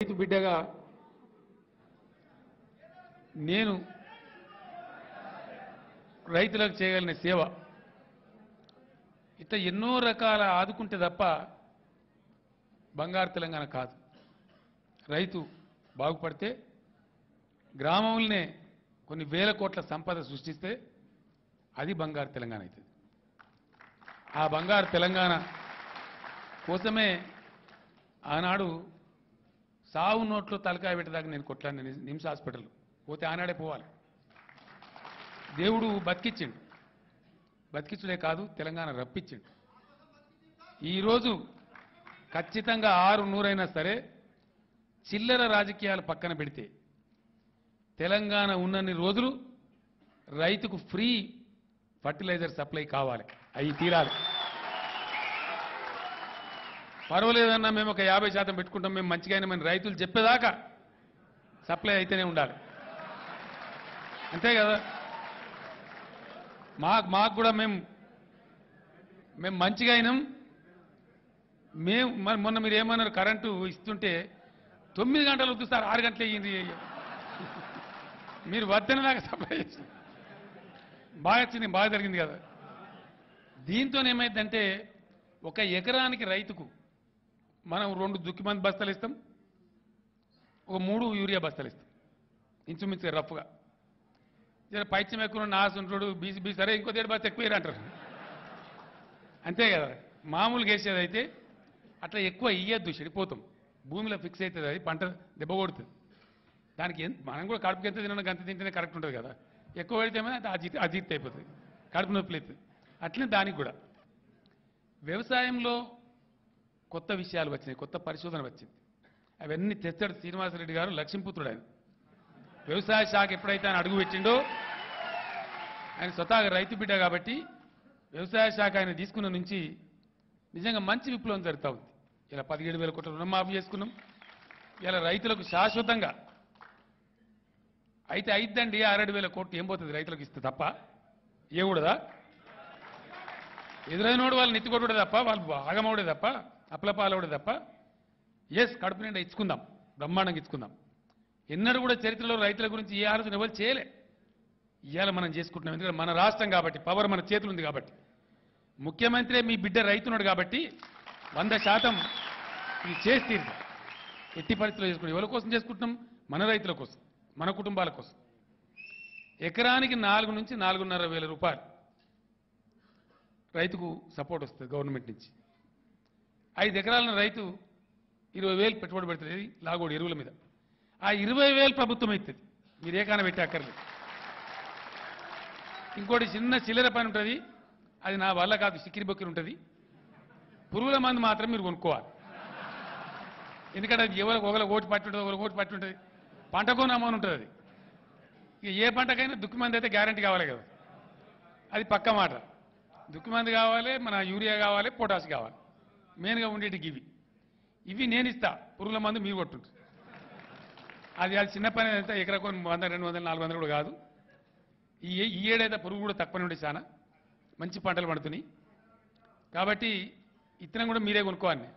రైతు బిడ్డగా నేను రైతులకు చేయగలిగిన సేవ. ఇట్లా ఎన్నో రకాల ఆదుకుంటే తప్ప బంగారు తెలంగాణ కాదు. రైతు బాగుపడితే గ్రామంలోనే కొన్ని వేల కోట్ల సంపద సృష్టిస్తే అది బంగారు తెలంగాణ అవుతుంది. ఆ బంగారు తెలంగాణ కోసమే ఆనాడు సావు నోట్లో తలకాయ పెట్టేదాకా నేను కొట్లాను నిమ్స్ హాస్పిటల్. పోతే ఆనాడే పోవాలి. దేవుడు బతికిచ్చిండు. బతికిచ్చుడే కాదు తెలంగాణ రప్పించిండు. ఈరోజు ఖచ్చితంగా ఆరు నూరైనా సరే చిల్లర రాజకీయాలు పక్కన పెడితే తెలంగాణ ఉన్నన్ని రోజులు రైతుకు ఫ్రీ ఫర్టిలైజర్ సప్లై కావాలి. అవి తీరాలి. పర్వాలేదన్నా మేము ఒక యాభై శాతం పెట్టుకుంటాం మేము మంచిగా అయినా రైతులు చెప్పేదాకా సప్లై అయితేనే ఉండాలి. అంతే కదా? మాకు మాకు కూడా మేము మేము మంచిగా అయినాం. మేము మరి మొన్న మీరు ఏమన్నారు కరెంటు ఇస్తుంటే తొమ్మిది గంటలు వద్దు సార్ ఆరు గంటలు అయ్యింది. మీరు వద్దని దాకా సప్లై చేసి బాగా వచ్చింది బాగా జరిగింది కదా? దీంతో ఏమైందంటే ఒక ఎకరానికి రైతుకు మనం రెండు దుక్కి మంది బస్తాలు ఇస్తాం. ఒక మూడు యూరియా బస్తాలు ఇస్తాం. ఇంచుమించు రఫ్గా. జర పైత్యం ఎక్కువ నాసు ఉంటాడు బీసీ బీసీ సరే ఇంకో దేడు బస్తా ఎక్కువ అంటారు అంతే కదా. మామూలుగా వేసేది అయితే అట్లా ఎక్కువ ఇయ్యద్దు చెడిపోతాం. భూమిలో ఫిక్స్ అవుతుంది అది పంట దెబ్బ కొడుతుంది. దానికి మనం కూడా కడుపుకి ఎంత తినడానికి అంత తింటేనే కరెక్ట్ ఉంటుంది కదా. ఎక్కువ పెడితే అది అజీర్తి అజీర్తి అయిపోతుంది. కడుపు నొప్పి అవుతుంది అట్లనే దానికి కూడా. వ్యవసాయంలో కొత్త విషయాలు వచ్చినాయి కొత్త పరిశోధన వచ్చింది. అవన్నీ తెచ్చాడు శ్రీనివాసరెడ్డి గారు లక్ష్మీపుత్రుడు ఆయన. వ్యవసాయ శాఖ ఎప్పుడైతే ఆయన అడుగు పెట్టిండో ఆయన స్వతహాగా రైతు బిడ్డ కాబట్టి వ్యవసాయ శాఖ ఆయన తీసుకున్న నుంచి నిజంగా మంచి విప్లవం జరుగుతూ ఉంది. ఇలా పదిహేడు వేల కోట్ల రుణమాఫీ చేసుకున్నాం. ఇలా రైతులకు శాశ్వతంగా అయితే అయిద్దండి ఆరేడు వేల కోట్లు ఏం పోతుంది రైతులకు ఇస్తే తప్ప? ఏకూడదా ఎదురైనోడు వాళ్ళు నెత్తికొట్టుడే తప్ప వాళ్ళు ఆగమవుడే తప్ప? అప్లపాలవుడు తప్ప ఎస్ కడుపు నిండా ఇచ్చుకుందాం బ్రహ్మాండంగా ఇచ్చుకుందాం. ఎన్నడూ కూడా చరిత్రలో రైతుల గురించి ఏ ఆలోచన ఎవరు చేయలే. ఇవాళ మనం చేసుకుంటున్నాం ఎందుకంటే మన రాష్ట్రం కాబట్టి పవర్ మన చేతులు ఉంది కాబట్టి. ముఖ్యమంత్రి మీ బిడ్డ రైతున్నాడు కాబట్టి వంద శాతం ఇది చేసి తీరుతాం. ఎట్టి పరిస్థితుల్లో చేసుకుంటాం. ఎవరి కోసం చేసుకుంటున్నాం? మన రైతుల కోసం మన కుటుంబాల కోసం. ఎకరానికి నాలుగు నుంచి నాలుగున్నర వేల రూపాయలు రైతుకు సపోర్ట్ వస్తుంది గవర్నమెంట్ నుంచి. ఐదు ఎకరాలను రైతు ఇరవై వేలు పెట్టుబడి పెడుతుంది లాగోడు ఎరువుల మీద. ఆ ఇరవై వేలు ప్రభుత్వం అవుతుంది మీరు ఏకాన పెట్టి అక్కర్లేదు. ఇంకోటి చిన్న చిల్లర పని ఉంటుంది. అది నా వల్ల కాదు సిక్కిరి బొక్కిరి ఉంటుంది. పురుగుల మందు మాత్రం మీరు కొనుక్కోవాలి. ఎందుకంటే అది ఎవరికి ఒకరికి ఓటు పట్టి ఉంటుంది ఒకరికి ఓటు పట్టి ఉంటుంది. పంటకు నమోను ఉంటుంది అది. ఇక ఏ పంటకైనా దుక్కి మంది అయితే గ్యారంటీ కావాలి కదా. అది పక్క మాట. దుక్కి మంది కావాలి మన యూరియా కావాలి పొటాష్ కావాలి. మెయిన్గా ఉండేటికి ఇవి. ఇవి నేను ఇస్తా. పురుగుల మందు మీరు కొట్టుంటారు అది అది చిన్న పని అయితే ఎకరా కొన్ని వంద రెండు వందలు నాలుగు వందలు కూడా కాదు. ఈ ఈ ఏడైతే పురుగు కూడా తక్కువనే ఉండే చాలా మంచి పంటలు పండుతున్నాయి. కాబట్టి ఇత్తనం కూడా మీరే కొనుక్కోవాలి.